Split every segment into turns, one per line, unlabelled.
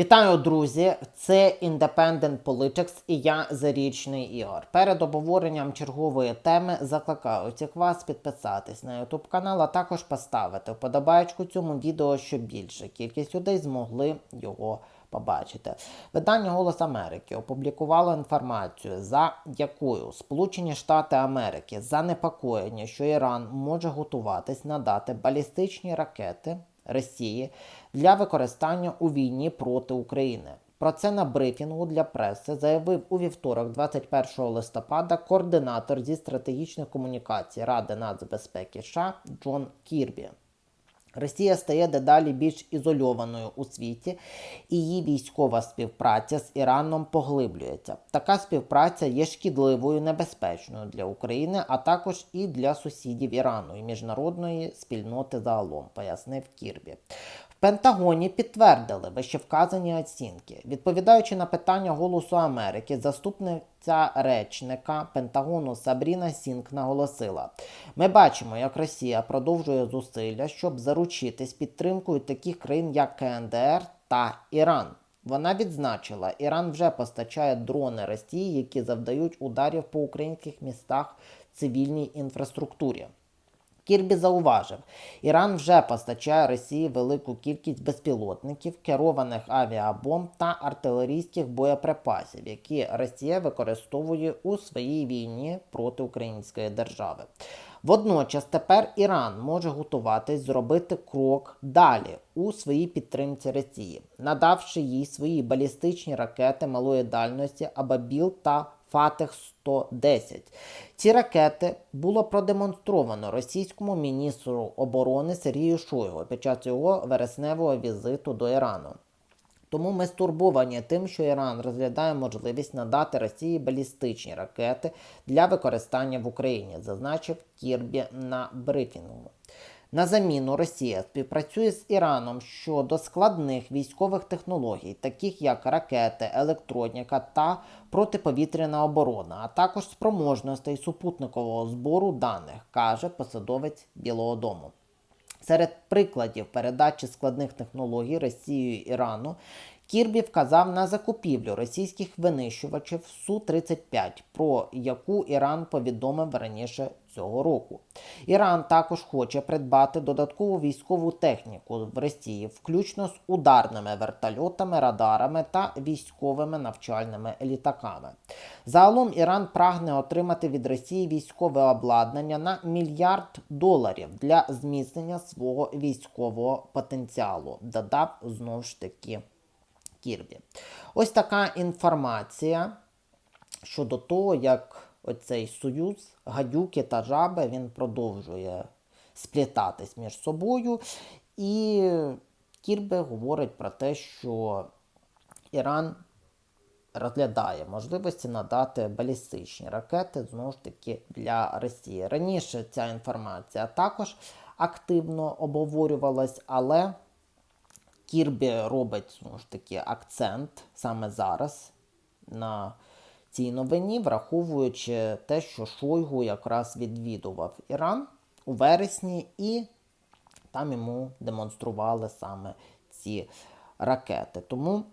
Вітаю, друзі! Це Independent Politics і я Зарічний Ігор. Перед обговоренням чергової теми закликаю всіх вас підписатись на YouTube канал, а також поставити вподобайку цьому відео, щоб більша кількість людей змогли його побачити. Видання Голос Америки опублікувало інформацію, за якою Сполучені Штати Америки занепокоєні, що Іран може готуватись надати балістичні ракети Росії для використання у війні проти України. Про це на брифінгу для преси заявив у вівторок, 21 листопада, координатор зі стратегічних комунікацій Ради нацбезпеки США Джон Кірбі. Росія стає дедалі більш ізольованою у світі, і її військова співпраця з Іраном поглиблюється. Така співпраця є шкідливою, небезпечною для України, а також і для сусідів Ірану і міжнародної спільноти загалом, пояснив Кірбі. Пентагоні підтвердили вищевказані оцінки. Відповідаючи на питання Голосу Америки, заступниця речника Пентагону Сабріна Сінк наголосила: ми бачимо, як Росія продовжує зусилля, щоб заручитись підтримкою таких країн, як КНДР та Іран. Вона відзначила, Іран вже постачає дрони Росії, які завдають ударів по українських містах цивільній інфраструктурі. Кірбі зауважив, Іран вже постачає Росії велику кількість безпілотників, керованих авіабомб та артилерійських боєприпасів, які Росія використовує у своїй війні проти української держави. Водночас тепер Іран може готуватись зробити крок далі у своїй підтримці Росії, надавши їй свої балістичні ракети малої дальності Абабіл та Фатех 110. Ці ракети було продемонстровано російському міністру оборони Сергію Шойгу під час його вересневого візиту до Ірану. Тому ми стурбовані тим, що Іран розглядає можливість надати Росії балістичні ракети для використання в Україні, зазначив Кірбі на брифінгу. На заміну Росія співпрацює з Іраном щодо складних військових технологій, таких як ракети, електроніка та протиповітряна оборона, а також спроможностей супутникового збору даних, каже посадовець Білого Дому. Серед прикладів передачі складних технологій Росією Ірану Кірбі вказав на закупівлю російських винищувачів Су-35, про яку Іран повідомив раніше цього року. Іран також хоче придбати додаткову військову техніку в Росії, включно з ударними вертольотами, радарами та військовими навчальними літаками. Загалом Іран прагне отримати від Росії військове обладнання на мільярд доларів для зміцнення свого військового потенціалу. Додав знову ж таки. Кірбі. Ось така інформація щодо того, як оцей союз гадюки та жаби він продовжує сплітатись між собою. І Кірбі говорить про те, що Іран розглядає можливості надати балістичні ракети знову ж таки для Росії. Раніше ця інформація також активно обговорювалась, але Кірбі робить знову ж таки акцент саме зараз на цій новині, враховуючи те, що Шойгу якраз відвідував Іран у вересні, і там йому демонстрували саме ці ракети. Тому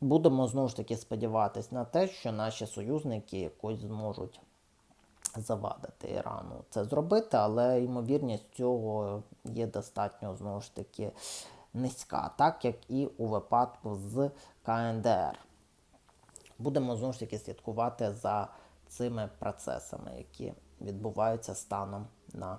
будемо знову ж таки сподіватися на те, що наші союзники якось зможуть завадити Ірану це зробити, але ймовірність цього є достатньо знову ж таки низька, так як і у випадку з КНДР. Будемо знову ж таки слідкувати за цими процесами, які відбуваються станом на